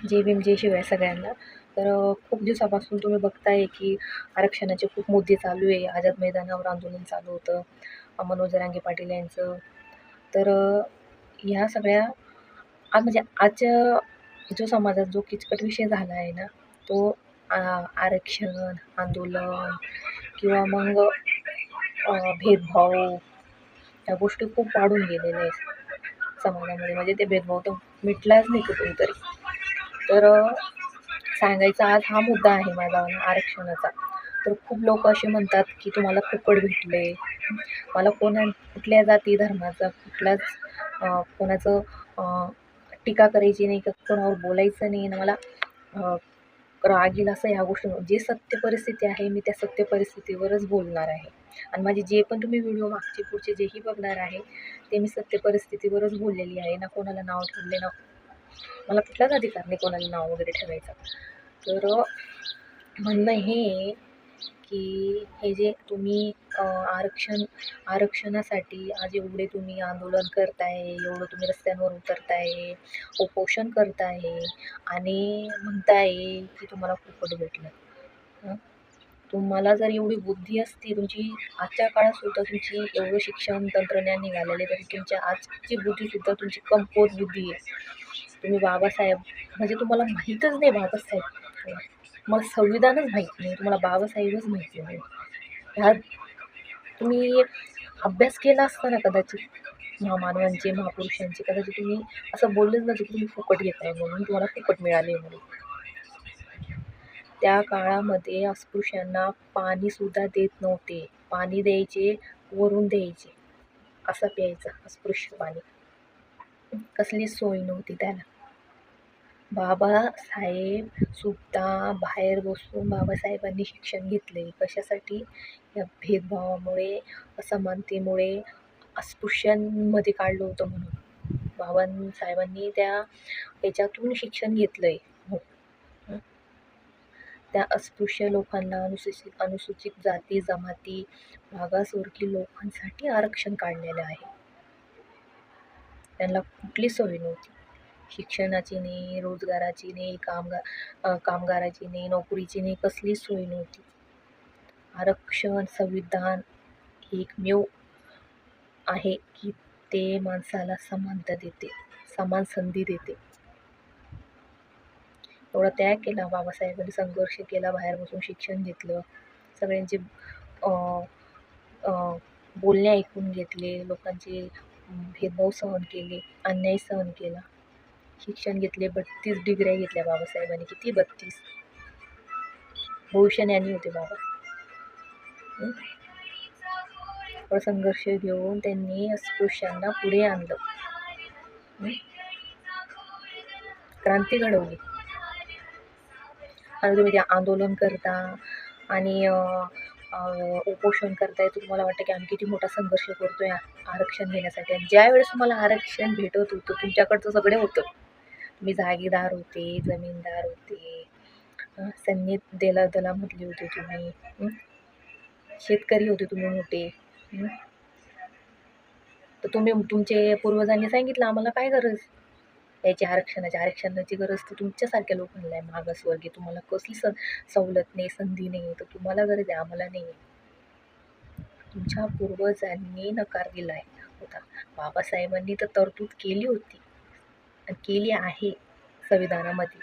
जय भीम जय शिवाय सगळ्यांना. तर खूप दिवसापासून तुम्ही बघताय की आरक्षणाचे खूप मुद्दे चालू आहे. आझाद मैदानावर आंदोलन चालू होतं. मनोज रांगे पाटील यांचं. तर ह्या सगळ्या आज म्हणजे आजच्या जो समाजात जो किचकट विषय झाला आहे ना तो आरक्षण आंदोलन किंवा मग भेदभाव या गोष्टी खूप वाढून गेलेल्या आहेत समाजामध्ये. म्हणजे ते भेदभाव तर मिटलाच नाही कुठून तरी तर सांगायचा आज हा मुद्दा आहे माझा आरक्षणाचा. तर खूप लोक असे म्हणतात की तुम्हाला फुकट भेटले. मला कोणा कुठल्या जाती धर्माचा कुठलाच कोणाचं टीका करायची नाही का कोणावर बोलायचं नाही. ना मला राग येईल असं ह्या गोष्टी जे सत्य परिस्थिती आहे मी त्या सत्य परिस्थितीवरच बोलणार आहे. आणि माझे जे पण तुम्ही व्हिडिओ मागचे पुढचे जेही बघणार आहे ते मी सत्य परिस्थितीवरच बोललेली आहे. ना कोणाला नाव ठेवले ना मला कुठलाच अधिकार नाही कोणाला नाव वगैरे ठेवायचं. तर म्हणणं हे आहे की हे जे तुम्ही आरक्षण आरक्षणासाठी आज एवढे तुम्ही आंदोलन करताय एवढं तुम्ही रस्त्यांवर उतरताय उपोषण करताय आणि म्हणताय की तुम्हाला फुकट भेटलं. तुम्हाला जर एवढी बुद्धी असती तुमची आजच्या काळातसुद्धा तुमची एवढं शिक्षण तंत्रज्ञान निघालेले तरी तुमच्या आजची बुद्धीसुद्धा तुमची कमकुवत बुद्धी आहे. तुम्ही बाबासाहेब म्हणजे तुम्हाला माहीतच नाही बाबासाहेब. मग संविधानच माहीत नाही तुम्हाला बाबासाहेबच माहिती नाही. ह्या तुम्ही अभ्यास केला असता ना कदाचित महामानवांचे महापुरुषांचे कदाचित तुम्ही असं बोललेच ना की तुम्ही फुकट घेत आहे म्हणून तुम्हाला फुकट मिळाले म्हणून. त्या काळामध्ये अस्पृश्यांना पाणीसुद्धा देत नव्हते. पाणी द्यायचे वरून द्यायचे. असं प्यायचं अस्पृश्य पाणी. कसलीच सोय नव्हती त्याला. बाबासाहेब सुद्धा बाहेर बसून बाबासाहेबांनी शिक्षण घेतले. कशासाठी? या भेदभावामुळे असमानतेमुळे अस्पृश्यांमध्ये काढलं होतं म्हणून. बाबासाहेबांनी त्या याच्यातून शिक्षण घेतलं आहे हो. त्या अस्पृश्य लोकांना अनुसूचित अनुसूचित जाती जमाती मागासवर्गीय लोकांसाठी आरक्षण काढलेलं आहे. त्यांना कुठली सोय नव्हती. शिक्षणाची नाही रोजगाराची नाही कामगार कामगाराची नाही नोकरीची नाही कसली सोय नव्हती. आरक्षण संविधान एकमेव आहे की ते माणसाला समानता देते समान संधी देते. एवढा त्याग केला बाबासाहेबांनी संघर्ष केला बाहेर बसून शिक्षण घेतलं. सगळ्यांचे बोलणे ऐकून घेतले लोकांचे भेदभाव सहन केले अन्याय सहन केला. शिक्षण घेतले बत्तीस डिग्र्या घेतल्या बाबासाहेबांनी. किती बत्तीस? भविष्यज्ञानी होते बाबा. संघर्ष घेऊन त्यांनी अस्पृश्यांना पुढे आणलं. क्रांती घडवली. आणि तुम्ही ते आंदोलन करता आणि उपोषण करताय तर तुम्हाला वाटतं की आम्ही किती मोठा संघर्ष करतोय आ- आरक्षण घेण्यासाठी? आणि ज्यावेळेस तुम्हाला आरक्षण भेटत होतं तुमच्याकडचं सगळे होतं. तुम्ही जागीदार होते जमीनदार होते अ, देला दला दलामधले होते तुम्ही शेतकरी होते तुम्ही मोठे तर तुम्ही तुमचे पूर्वजांनी सांगितलं आम्हाला काय गरज? याची आरक्षणाची आरक्षणाची गरज तर तुमच्यासारख्या लोकांना आहे. मागासवर्गीय तुम्हाला कसली स सवलत नाही संधी नाही तर तुम्हाला गरज आहे आम्हाला नाही. आहे तुमच्या पूर्वजांनी नकार दिला आहे. होता. बाबासाहेबांनी तर तरतूद केली होती. केली आहे संविधानामध्ये.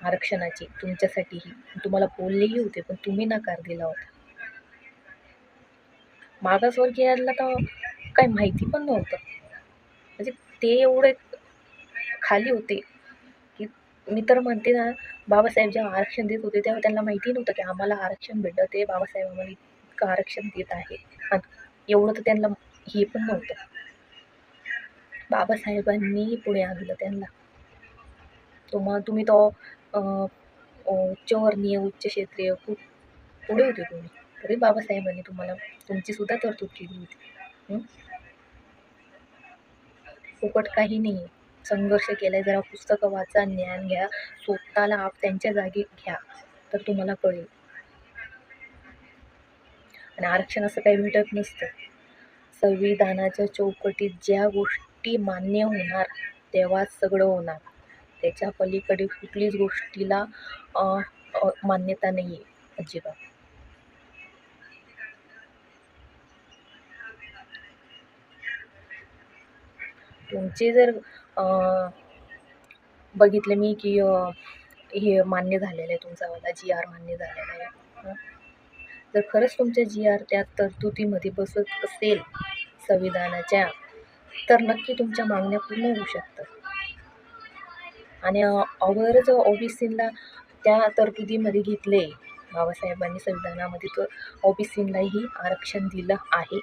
आरक्षणाची तुमच्यासाठीही. तुम्हाला बोललेही होते पण तुम्ही नकार दिला होता. मागासवर्गीयांना तर काही माहिती पण नव्हतं. म्हणजे ते एवढे खाली होते. की मी तर म्हणते ना बाबासाहेब जेव्हा आरक्षण देत होते तेव्हा त्यांना माहिती नव्हतं की आम्हाला आरक्षण भेटलं. ते बाबासाहेब आम्हाला इतकं आरक्षण देत आहे. आणि एवढं तर त्यांना हे पण नव्हतं. बाबासाहेबांनी पुढे आणलं त्यांना. तो मग तुम्ही तो उच्चवर्णीय उच्च क्षेत्रीय खूप पुढे होते तुम्ही. तरी बाबासाहेबांनी तुम्हाला तुमची सुद्धा तरतूद केली होती. फुकट काही नाही संघर्ष केलाय जरा पुस्तकं वाचा ज्ञान घ्या स्वतःला आप त्यांच्या जागी घ्या तर तुम्हाला कळेल. आणि आरक्षण असं काही भेटत नसतं. संविधानाच्या चौकटीत ज्या गोष्टी मान्य होणार तेव्हाच सगळं होणार. त्याच्या पलीकडे कुठलीच गोष्टीला मान्यता नाही आहे अजिबात. तुमचे जर बघितलं मी की हे मान्य झालेलं आहे तुमचावाला जी आर मान्य झालेला आहे. जर खरंच तुमच्या जी आर त्या तरतुदीमध्ये बसत असेल संविधानाच्या तर नक्की तुमच्या मागण्या पूर्ण होऊ शकतात. आणि अ, अगोदरच ओबीसीला त्या तरतुदीमध्ये घेतले बाबासाहेबांनी संविधानामध्ये तर ओबीसीलाही आरक्षण दिलं आहे.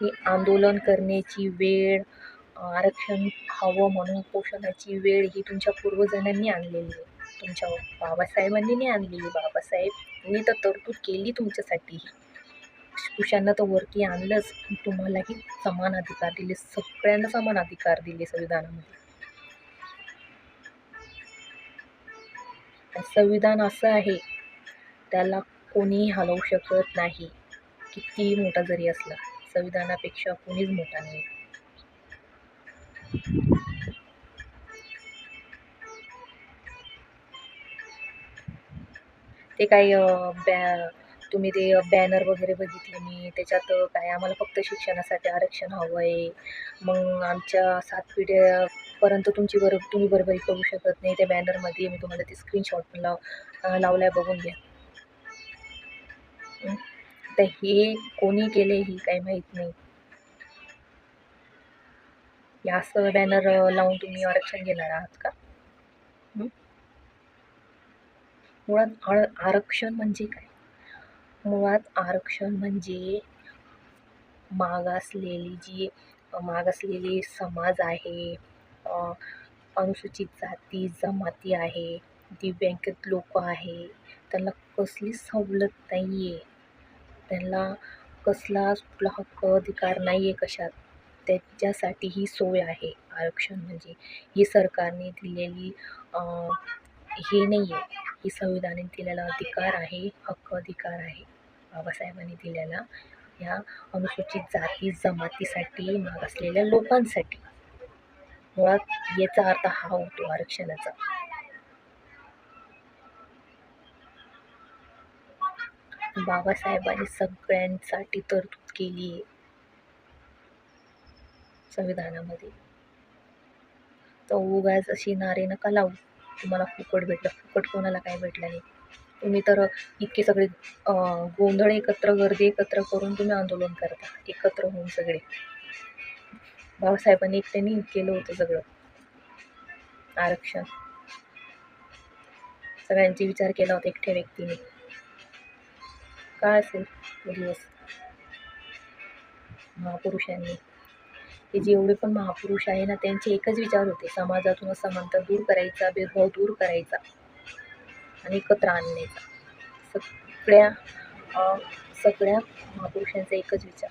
ही आंदोलन करण्याची वेळ आरक्षण हवं म्हणून उपोषणाची वेळ ही तुमच्या पूर्वजांनी आणलेली आहे. तुमच्या बाबासाहेबांनी नाही आणलेली बाबासाहेबांनी तर तरतूद केली तुमच्यासाठी. पुरुषांना तर वरती आणलंच. तुम्हालाही समान अधिकार दिले. सगळ्यांना समान अधिकार दिले संविधानामध्ये. संविधान असं आहे त्याला कोणीही हलवू शकत नाही. कितीही मोठा जरी असला. संविधानापेक्षा कोणीच मोठा नाही. ते काही बॅ तुम्ही ते बॅनर वगैरे बघितले मी. त्याच्यात काय आम्हाला फक्त शिक्षणासाठी आरक्षण हवं आहे मग आमच्या सात पिढ्यापर्यंत तुमची बर तुम्ही बरोबरी करू शकत नाही. त्या बॅनरमध्ये मी तुम्हाला ते स्क्रीनशॉट पण लाव लावला आहे बघून घ्या. आता तर हे कोणी केले ही काही माहीत नाही. हे असं बॅनर लावून तुम्ही आरक्षण घेणार आहात का? मुळात आर आरक्षण म्हणजे काय? मुळात आरक्षण म्हणजे मागासलेली जी मागासलेली समाज आहे अनुसूचित जाती जमाती आहे दिव्यांगित लोक आहे त्यांना कसली सवलत नाही आहे त्यांना कसलाच कुठला हक्क अधिकार नाही आहे कशात. त्याच्यासाठी ही सोय आहे. आरक्षण म्हणजे ही सरकारने दिलेली हे नाही आहे ही संविधानाने दिलेला अधिकार आहे हक्क अधिकार आहे. बाबासाहेबांनी दिलेला या अनुसूचित जाती जमातीसाठी मागासलेल्या लोकांसाठी. मुळात याचा अर्थ हा होतो आरक्षणाचा. बाबासाहेबांनी सगळ्यांसाठी तरतूद केली आहे. संविधानामध्ये. तर उगाच अशी नारे नका लावू. तुम्हाला फुकट भेटलं. फुकट कोणाला काय भेटलं नाही. तुम्ही तर इतके सगळे गोंधळ एकत्र गर्दी एकत्र करून तुम्ही आंदोलन करता. एकत्र होऊन सगळे. बाबासाहेबांनी एकट्याने केलं होतं सगळं. आरक्षण. सगळ्यांचे विचार केला होता एकट्या व्यक्तीने. काय असेल तो दिवस? महापुरुषांनी. हे जेवढे पण महापुरुष आहे ना त्यांचे एकच विचार होते. समाजातून असमानता दूर करायचा भेदभाव दूर करायचा आणि एकत्र आणण्याचा. सगळ्या सगळ्या महापुरुषांचा एकच विचार.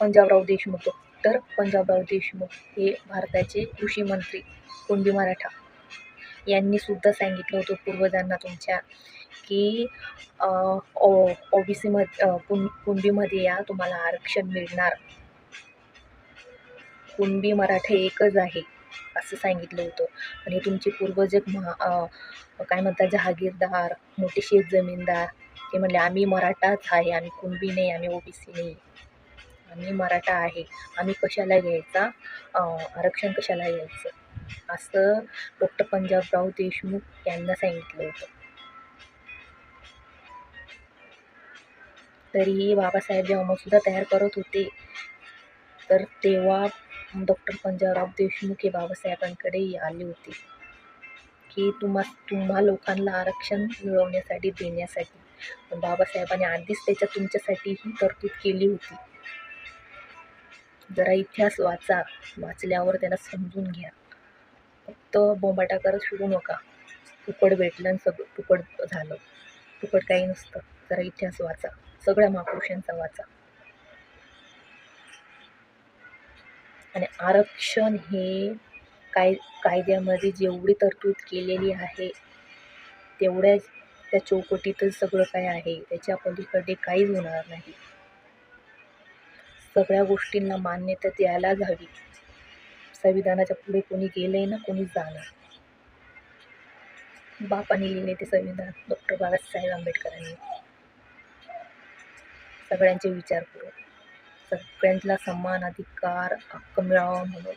पंजाबराव देशमुख. डॉक्टर पंजाबराव देशमुख हे भारताचे कृषी मंत्री कुंडी मराठा. यांनी सुद्धा सांगितलं होतं पूर्वजांना तुमच्या की ओ ओ बी सीमध्ये कुण कुणबीमध्ये या तुम्हाला आरक्षण मिळणार. कुणबी मराठे एकच आहे असं सांगितलं होतं. आणि तुमचे पूर्वज महा काय म्हणतात जहागीरदार मोठे शेत जमीनदार ते म्हणले आम्ही मराठाच आहे आम्ही कुणबी नाही आम्ही ओबीसी नाही. आम्ही मराठा आहे. आम्ही कशाला घ्यायचा आरक्षण कशाला घ्यायचं असं डॉक्टर पंजाबराव देशमुख यांना सांगितलं होतं. तरीही बाबासाहेब जेव्हा मसुदा तयार करत होते तर तेव्हा डॉक्टर पंजाबराव देशमुख हे बाबासाहेबांकडे आले होते की तुम्हा तुम्हा लोकांना आरक्षण मिळवण्यासाठी देण्यासाठी. पण बाबासाहेबांनी आधीच त्याच्या तुमच्यासाठी ही तरतूद केली होती. जरा इतिहास वाचा वाचल्यावर त्याला समजून घ्या. फक्त बोंबाटा करत फिरू नका. फुकट भेटलं आणि सगळं फुकट झालं. फुकट काही नसतं. जरा इतिहास वाचा. सगळ्या महापुरुषांचा वाचा. आणि आरक्षण हे काय कायद्यामध्ये जेवढी तरतूद केलेली आहे तेवढ्याच त्या चौकटीतच सगळं काय आहे त्याच्या पलीकडे काहीच होणार नाही. सगळ्या गोष्टींना मान्यता द्यायलाच हवी. संविधानाच्या पुढे कोणी गेलंय ना कोणी जाणार. बापाने लिहिले ते संविधान. डॉक्टर बाबासाहेब आंबेडकरांनी. सगळ्यांचे विचार करून सगळ्यांना समान अधिकार हक्क मिळावा म्हणून.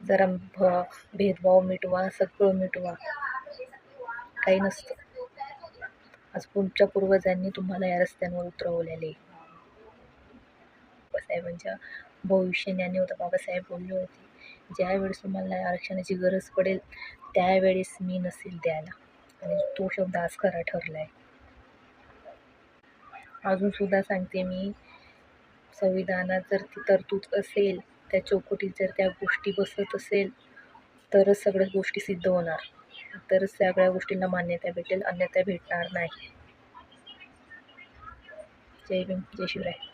जरा भ भेदभाव मिटवा सगळं मिटवा. काही नसतं. आज तुमच्या पूर्वजांनी तुम्हाला या रस्त्यांवर उतरवलेले. बाबासाहेबांच्या भविष्याने होता. बाबासाहेब बोलले होते. ज्यावेळेस तुम्हाला आरक्षणाची गरज पडेल त्यावेळेस मी नसेल द्यायला. आणि तो शब्द आज खरा ठरला आहे अजूनसुद्धा सांगते मी संविधानात जर ती तरतूद असेल त्या चौकटीत जर त्या गोष्टी बसत असेल तरच सगळ्या गोष्टी सिद्ध होणार. तरच सगळ्या गोष्टींना मान्यता भेटेल अन्यथा भेटणार नाही. जय भीम जय शिवराय.